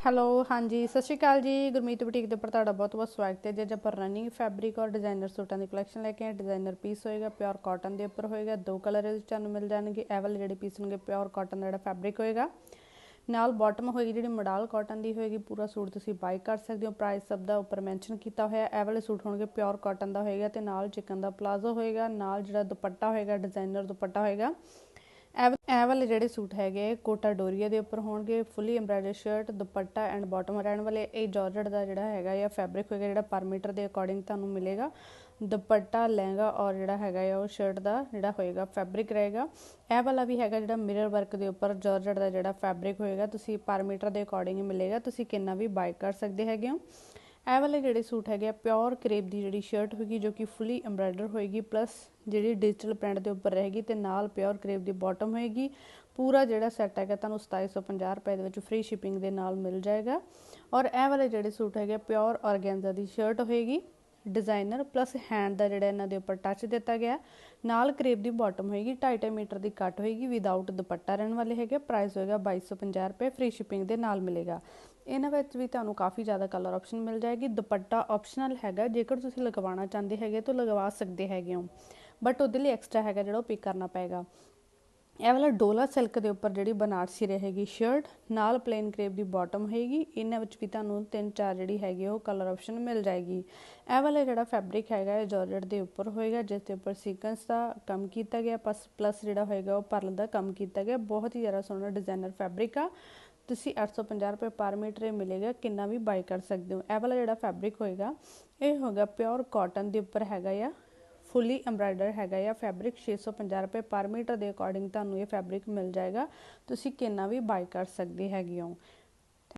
Hello, ਹਾਂਜੀ, ਸਤਿ ਸ਼੍ਰੀ ਅਕਾਲ ਜੀ। ਗੁਰਮੀਤ ਬੁਟੀਕ ਦੇ ਉੱਪਰ ਤੁਹਾਡਾ ਬਹੁਤ ਬਹੁਤ ਸਵਾਗਤ ਹੈ। ਜੇ ਅੱਜ ਆਪਾਂ ਰਨਿੰਗ ਫੈਬਰਿਕ ਔਰ ਡਿਜ਼ਾਈਨਰ ਸੂਟਾਂ ਦੀ ਕਲੈਕਸ਼ਨ ਲੈ ਕੇ ਆਏ ਡਿਜ਼ਾਈਨਰ ਪੀਸ ਹੋਏਗਾ ਪਿਓਰ ਕਾਟਨ ਦੇ ਉੱਪਰ ਹੋਏਗਾ, ਦੋ ਕਲਰ ਇਹਦੇ ਤੁਹਾਨੂੰ ਮਿਲ ਜਾਣਗੇ। ਇਹ ਵਾਲੇ ਜਿਹੜੇ ਪੀਸ ਹੋਣਗੇ ਪਿਓਰ ਕਾਟਨ ਦਾ ਜਿਹੜਾ ਫੈਬਰਿਕ ਹੋਏਗਾ। ਨਾਲ ਬਾਟਮ ਹੋਏਗੀ ਜਿਹੜੀ ਮਡਾਲ ਕਾਟਨ ਦੀ ਹੋਏਗੀ, ਪੂਰਾ ਸੂਟ ਤੁਸੀਂ ਬਾਈ ਕਰ ਸਕਦੇ ਹੋ। ਪ੍ਰਾਈਸ ਸਭ ਦਾ ਉੱਪਰ ਮੈਂਸ਼ਨ ਕੀਤਾ ਹੋਇਆ ਇਹ ਵਾਲੇ ਸੂਟ ਹੋਣਗੇ ਪਿਓਰ ਕਾਟਨ ਦਾ ਹੋਏਗਾ ਤੇ ਨਾਲ ਚਿਕਨ ਦਾ ਪਲਾਜ਼ੋ ਹੋਏਗਾ, ਨਾਲ ਜਿਹੜਾ ਦੁਪੱਟਾ ਹੋਏਗਾ ਡਿਜ਼ਾਈਨਰ ਦੁਪੱਟਾ ਹੋਏਗਾ। ਇਹ ਵਾਲੇ ਜਿਹੜੇ ਸੂਟ ਹੈਗੇ ਕੋਟਾ ਡੋਰੀਆ ਦੇ ਉੱਪਰ ਹੋਣਗੇ fully embroidery shirt dupatta and bottom ਰਹਿਣ ਵਾਲੇ ਇਹ ਜਾਰਜਟ ਦਾ ਜਿਹੜਾ ਹੈਗਾ ਜਾਂ ਫੈਬਰਿਕ ਹੋਏਗਾ ਜਿਹੜਾ ਪਰ ਮੀਟਰ ਦੇ ਅਕੋਰਡਿੰਗ ਤੁਹਾਨੂੰ ਮਿਲੇਗਾ। ਦੁਪੱਟਾ, ਲਹਿੰਗਾ ਔਰ ਜਿਹੜਾ ਹੈਗਾ ਆ ਉਹ ਸ਼ਰਟ ਦਾ ਜਿਹੜਾ ਹੋਏਗਾ ਫੈਬਰਿਕ ਰਹੇਗਾ। ਇਹ ਵਾਲਾ ਵੀ ਹੈਗਾ ਜਿਹੜਾ ਮਿਰਰ ਵਰਕ ਦੇ ਉੱਪਰ ਜਾਰਜਟ ਦਾ ਜਿਹੜਾ ਫੈਬਰਿਕ ਹੋਏਗਾ। ਤੁਸੀਂ ਪਰ ਮੀਟਰ ਦੇ ਅਕੋਰਡਿੰਗ ਹੀ ਮਿਲੇਗਾ। ਤੁਸੀਂ ਕਿੰਨਾ ਵੀ ਬਾਈ ਕਰ ਸਕਦੇ ਹੈਗੇ ਹੋ। ਇਹ ਵਾਲੇ ਜਿਹੜੇ ਸੂਟ ਹੈਗੇ ਆ ਪਿਓਰ ਕਰੇਪ ਦੀ ਜਿਹੜੀ ਸ਼ਰਟ ਹੋਏਗੀ, ਜੋ ਕਿ ਫੁੱਲੀ ਐਮਬ੍ਰਾਇਡਰ ਹੋਏਗੀ ਪਲੱਸ ਜਿਹੜੀ ਡਿਜੀਟਲ ਪ੍ਰਿੰਟ ਦੇ ਉੱਪਰ ਰਹੇਗੀ ਤੇ ਨਾਲ ਪਿਓਰ ਕਰੇਪ ਦੀ ਬਾਟਮ ਹੋਏਗੀ। ਪੂਰਾ ਜਿਹੜਾ ਸੈੱਟ ਹੈਗਾ, ਤੁਹਾਨੂੰ 2750 ਰੁਪਏ ਦੇ ਵਿੱਚ ਫ੍ਰੀ ਸ਼ਿਪਿੰਗ ਦੇ ਨਾਲ ਮਿਲ ਜਾਏਗਾ। ਔਰ ਇਹ ਵਾਲੇ ਜਿਹੜੇ ਸੂਟ ਹੈਗੇ ਪਿਓਰ ਆਰਗੈਂਜ਼ਾ ਦੀ ਸ਼ਰਟ ਹੋਏਗੀ ਡਿਜ਼ਾਈਨਰ ਪਲੱਸ ਹੈਂਡ ਦਾ ਜਿਹੜਾ ਇਹਨਾਂ ਦੇ ਉੱਪਰ ਟੱਚ ਦਿੱਤਾ ਗਿਆ। ਨਾਲ ਕਰੇਪ ਦੀ ਬਾਟਮ ਹੋਏਗੀ 2.5 ਮੀਟਰ ਦੀ ਕੱਟ ਹੋਏਗੀ ਵਿਦਆਊਟ ਦੁਪੱਟਾ ਰਹਿਣ ਵਾਲੇ ਹੈਗੇ। ਪ੍ਰਾਈਸ ਹੋਏਗਾ 2250 ਰੁਪਏ ਫ੍ਰੀ ਸ਼ਿਪਿੰਗ ਦੇ ਨਾਲ ਮਿਲੇਗਾ। ਇਹਨਾਂ ਵਿੱਚ ਵੀ ਤੁਹਾਨੂੰ ਕਾਫੀ ਜ਼ਿਆਦਾ ਕਲਰ ਆਪਸ਼ਨ ਮਿਲ ਜਾਏਗੀ। ਦੁਪੱਟਾ ਆਪਸ਼ਨਲ ਹੈਗਾ, ਜੇਕਰ ਤੁਸੀਂ ਲਗਵਾਉਣਾ ਚਾਹੁੰਦੇ ਹੈਗੇ ਤਾਂ ਲਗਵਾ ਸਕਦੇ ਹੈਗੇ ਹੋ। ਬਟ ਉਹਦੇ ਲਈ ਐਕਸਟਰਾ ਹੈਗਾ ਜਿਹੜਾ ਉਹ ਪਿਕ ਕਰਨਾ ਪਏਗਾ। ਇਹ ਵਾਲਾ ਡੋਲਾ ਸਿਲਕ ਦੇ ਉੱਪਰ ਜਿਹੜੀ ਬਨਾਰਸੀ ਰਹੇਗੀ ਸ਼ਰਟ ਨਾਲ ਪਲੇਨ ਕ੍ਰੇਪ ਦੀ ਬਾਟਮ ਹੋਏਗੀ। ਇਹਨਾਂ ਵਿੱਚ ਵੀ ਤੁਹਾਨੂੰ ਤਿੰਨ ਚਾਰ ਜਿਹੜੀ ਹੈਗੀ ਉਹ ਕਲਰ ਆਪਸ਼ਨ ਮਿਲ ਜਾਏਗੀ। ਇਹ ਵਾਲਾ ਜਿਹੜਾ ਫੈਬਰਿਕ ਹੈਗਾ, ਇਹ ਜਾਰਜਟ ਦੇ ਉੱਪਰ ਹੋਏਗਾ, ਜਿਸ ਦੇ ਉੱਪਰ ਸੀਕੁਐਂਸ ਦਾ ਕੰਮ ਕੀਤਾ ਗਿਆ ਪਲੱਸ ਪਲੱਸ ਜਿਹੜਾ ਹੋਏਗਾ ਉਹ ਪਰਲ ਦਾ ਕੰਮ ਕੀਤਾ ਗਿਆ। ਬਹੁਤ ਹੀ ਜ਼ਿਆਦਾ ਸੋਹਣਾ ਡਿਜ਼ਾਈਨਰ ਫੈਬਰਿਕ ਆ। ਤੁਸੀਂ 850 ਰੁਪਏ ਪਰ ਮੀਟਰ ਇਹ ਮਿਲੇਗਾ, ਕਿੰਨਾ ਵੀ ਬਾਈ ਕਰ ਸਕਦੇ ਹੋ। ਇਹ ਵਾਲਾ ਜਿਹੜਾ ਫੈਬਰਿਕ ਹੋਏਗਾ, ਇਹ ਹੋਗਾ ਪਿਓਰ ਕਾਟਨ ਦੇ ਉੱਪਰ ਹੈਗਾ ਆ ਫੁੱਲੀ ਐਮਬ੍ਰਾਇਡਰ ਹੈਗਾ ਆ ਫੈਬਰਿਕ 650 ਰੁਪਏ ਪਰ ਮੀਟਰ ਦੇ ਅਕੋਰਡਿੰਗ ਤੁਹਾਨੂੰ ਇਹ ਫੈਬਰਿਕ ਮਿਲ ਜਾਏਗਾ। ਤੁਸੀਂ ਕਿੰਨਾ ਵੀ ਬਾਈ ਕਰ ਸਕਦੇ ਹੈਗੇ ਹੋ।